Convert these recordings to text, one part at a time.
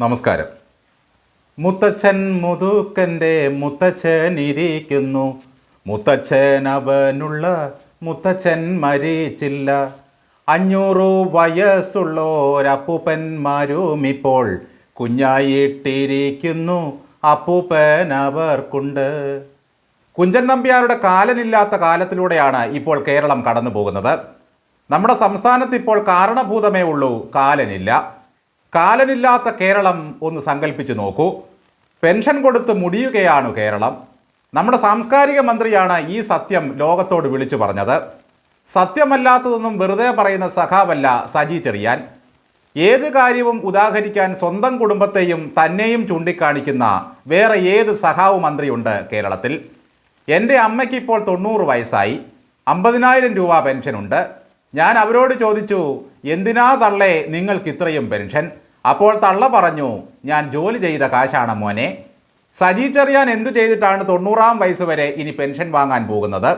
നമസ്കാരം. മുത്തച്ഛൻ മുതുക്കന്റെ മുത്തച്ഛൻ ഇരിക്കുന്നു. മുത്തച്ഛൻ അവനുള്ള മുത്തച്ഛൻ മരിച്ചില്ല. അഞ്ഞൂറു വയസ്സുള്ളോരപ്പൂപ്പന്മാരും ഇപ്പോൾ കുഞ്ഞായിട്ടിരിക്കുന്നു. അപ്പൂപ്പൻ അവർക്കുണ്ട്. കുഞ്ചൻ നമ്പ്യാരുടെ കാലനില്ലാത്ത കാലത്തിലൂടെയാണ് ഇപ്പോൾ കേരളം കടന്നു പോകുന്നത് നമ്മുടെ സംസ്ഥാനത്ത് ഇപ്പോൾ കാരണഭൂതമേ ഉള്ളൂ. കാലനില്ല. കാലനില്ലാത്ത കേരളം ഒന്ന് സങ്കല്പിച്ച് നോക്കൂ. പെൻഷൻ കൊടുത്ത് മുടിയുകയാണ് കേരളം. നമ്മുടെ സാംസ്കാരിക മന്ത്രിയാണ് ഈ സത്യം ലോകത്തോട് വിളിച്ചു പറഞ്ഞത്. സത്യമല്ലാത്തതൊന്നും വെറുതെ പറയുന്ന സഖാവല്ല സജി ചെറിയാൻ. ഏത് കാര്യവും ഉദാഹരിക്കാൻ സ്വന്തം കുടുംബത്തെയും തന്നെയും ചൂണ്ടിക്കാണിക്കുന്ന വേറെ ഏത് സഖാവ് മന്ത്രിയുണ്ട് കേരളത്തിൽ? എന്റെ അമ്മയ്ക്ക് ഇപ്പോൾ തൊണ്ണൂറ് വയസ്സായി. അമ്പതിനായിരം രൂപ പെൻഷനുണ്ട്. ഞാൻ അവരോട് ചോദിച്ചു എന്തിനാ തള്ളേ നിങ്ങൾക്ക് ഇത്രയും പെൻഷൻ? അപ്പോൾ തള്ള പറഞ്ഞു ഞാൻ ജോലി ചെയ്ത കാശാണ് മോനെ. സജി ചെറിയാൻ എന്തു ചെയ്തിട്ടാണ് തൊണ്ണൂറാം വയസ്സ് വരെ ഇനി പെൻഷൻ വാങ്ങാൻ പോകുന്നത്?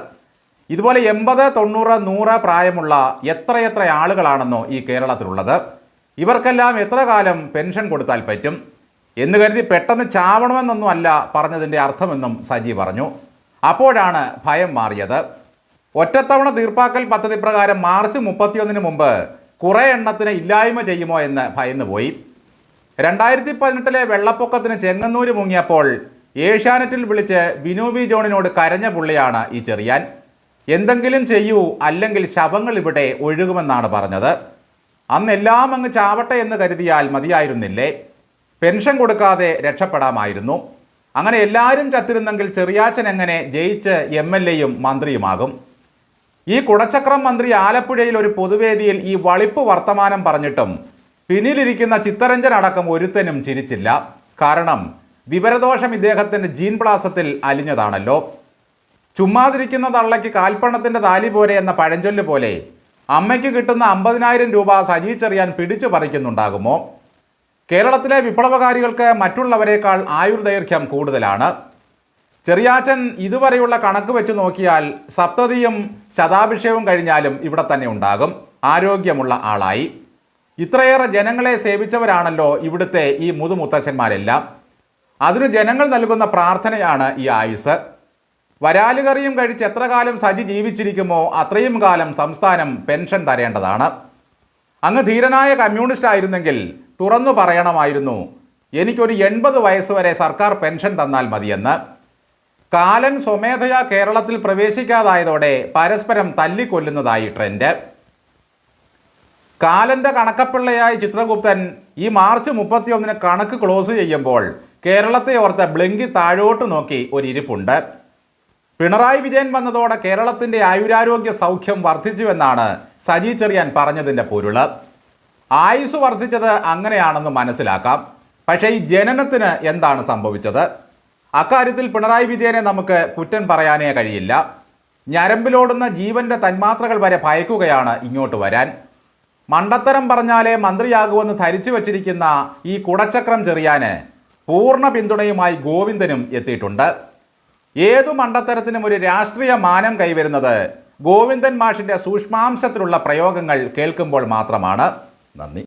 ഇതുപോലെ എൺപത് തൊണ്ണൂറ് നൂറ് പ്രായമുള്ള എത്രയെത്ര ആളുകളാണെന്നോ ഈ കേരളത്തിലുള്ളത്? ഇവർക്കെല്ലാം എത്ര കാലം പെൻഷൻ കൊടുത്താൽ പറ്റും? എന്ന് കരുതി പെട്ടെന്ന് ചാവണമെന്നൊന്നും അല്ല പറഞ്ഞതിന്റെ അർത്ഥമെന്നും സജി പറഞ്ഞു. അപ്പോഴാണ് ഭയം മാറിയത്. ഒറ്റത്തവണ തീർപ്പാക്കൽ പദ്ധതി പ്രകാരം മാർച്ച് മുപ്പത്തിയൊന്നിന് മുമ്പ് കുറേ എണ്ണത്തിന് ഇല്ലായ്മ ചെയ്യുമോ എന്ന് ഭയന്നുപോയി. രണ്ടായിരത്തി പതിനെട്ടിലെ വെള്ളപ്പൊക്കത്തിന് ചെങ്ങന്നൂര് മുങ്ങിയപ്പോൾ ഏഷ്യാനെറ്റിൽ വിളിച്ച് വിനു വി ജോണിനോട് കരഞ്ഞ പുള്ളിയാണ് ഈ ചെറിയാൻ. എന്തെങ്കിലും ചെയ്യൂ അല്ലെങ്കിൽ ശവങ്ങൾ ഇവിടെ ഒഴുകുമെന്നാണ് പറഞ്ഞത്. അന്നെല്ലാം അങ്ങ് ചാവട്ടെ എന്ന് കരുതിയാൽ മതിയായിരുന്നില്ലേ. പെൻഷൻ കൊടുക്കാതെ രക്ഷപ്പെടാമായിരുന്നു. അങ്ങനെ എല്ലാവരും ചത്തിരുന്നെങ്കിൽ ചെറിയാച്ചൻ എങ്ങനെ ജയിച്ച് എം എൽ എയും മന്ത്രിയുമാകും. ഈ കുടച്ചക്രം മന്ത്രി ആലപ്പുഴയിൽ ഒരു പൊതുവേദിയിൽ ഈ വളിപ്പ് വർത്തമാനം പറഞ്ഞിട്ടും പിന്നിലിരിക്കുന്ന ചിത്തരഞ്ജൻ അടക്കം ഒരുത്തനും ചിരിച്ചില്ല. കാരണം വിവരദോഷം ഇദ്ദേഹത്തിന്റെ ജീൻ പ്ലാസത്തിൽ അലിഞ്ഞതാണല്ലോ. ചുമ്മാതിരിക്കുന്ന തള്ളയ്ക്ക് കാൽപ്പണത്തിന്റെ താലി പോരെ എന്ന പഴഞ്ചൊല്ല് പോലെ അമ്മയ്ക്ക് കിട്ടുന്ന അമ്പതിനായിരം രൂപ സജി ചെറിയാൻ പിടിച്ചു പറിക്കുന്നുണ്ടാകുമോ? കേരളത്തിലെ വിപ്ലവകാരികൾക്ക് മറ്റുള്ളവരെക്കാൾ ആയുർദൈർഘ്യം കൂടുതലാണ്. ചെറിയാച്ചൻ ഇതുവരെയുള്ള കണക്ക് വെച്ച് നോക്കിയാൽ സപ്തതിയും ശതാഭിഷേകവും കഴിഞ്ഞാലും ഇവിടെ തന്നെ ഉണ്ടാകും. ആരോഗ്യമുള്ള ആളായി. ഇത്രയേറെ ജനങ്ങളെ സേവിച്ചവരാണല്ലോ ഇവിടുത്തെ ഈ മുതുമുത്തച്ഛന്മാരെല്ലാം. അതിനു ജനങ്ങൾ നൽകുന്ന പ്രാർത്ഥനയാണ് ഈ ആയുസ്. വരാലുകറിയും കഴിച്ച് എത്ര കാലം സജി ജീവിച്ചിരിക്കുമോ അത്രയും കാലം സംസ്ഥാനം പെൻഷൻ തരേണ്ടതാണ്. അങ്ങ് ധീരനായ കമ്മ്യൂണിസ്റ്റ് ആയിരുന്നെങ്കിൽ തുറന്നു പറയണമായിരുന്നു എനിക്കൊരു എൺപത് വയസ്സ് വരെ സർക്കാർ പെൻഷൻ തന്നാൽ മതിയെന്ന്. കാലൻ സ്വമേധയാ കേരളത്തിൽ പ്രവേശിക്കാതായതോടെ പരസ്പരം തല്ലിക്കൊല്ലുന്നതായി ട്രെൻഡ്. കാലന്റെ കണക്കപ്പിള്ളയായ ചിത്രഗുപ്തൻ ഈ മാർച്ച് മുപ്പത്തിയൊന്നിന് കണക്ക് ക്ലോസ് ചെയ്യുമ്പോൾ കേരളത്തെ ഓർത്ത് ബ്ലിങ്കി താഴോട്ട് നോക്കി ഒരു ഇരിപ്പുണ്ട് പിണറായി വിജയൻ വന്നതോടെ കേരളത്തിന്റെ ആയുരാരോഗ്യ സൗഖ്യം വർദ്ധിച്ചുവെന്നാണ് സജി ചെറിയാൻ പറഞ്ഞതിന്റെ പൊരുൾ. ആയുസ് വർദ്ധിച്ചത് അങ്ങനെയാണെന്ന് മനസ്സിലാക്കാം. പക്ഷേ ഈ ജനനത്തിന് എന്താണ് സംഭവിച്ചത്? അക്കാര്യത്തിൽ പിണറായി വിജയനെ നമുക്ക് കുറ്റം പറയാനേ കഴിയില്ല. ഞരമ്പിലോടുന്ന ജീവന്റെ തന്മാത്രകൾ വരെ ഭയക്കുകയാണ് ഇങ്ങോട്ട് വരാൻ. മണ്ടത്തരം പറഞ്ഞാലേ മന്ത്രിയാകുമെന്ന് ധരിച്ചു വച്ചിരിക്കുന്ന ഈ കുടച്ചക്രം ചെറിയാന് പൂർണ പിന്തുണയുമായി ഗോവിന്ദനും എത്തിയിട്ടുണ്ട്. ഏതു മണ്ടത്തരത്തിനും ഒരു രാഷ്ട്രീയ മാനം കൈവരുന്നത് ഗോവിന്ദൻ മാഷിന്റെ സൂക്ഷ്മാംശത്തിലുള്ള പ്രയോഗങ്ങൾ കേൾക്കുമ്പോൾ മാത്രമാണ്. നന്ദി.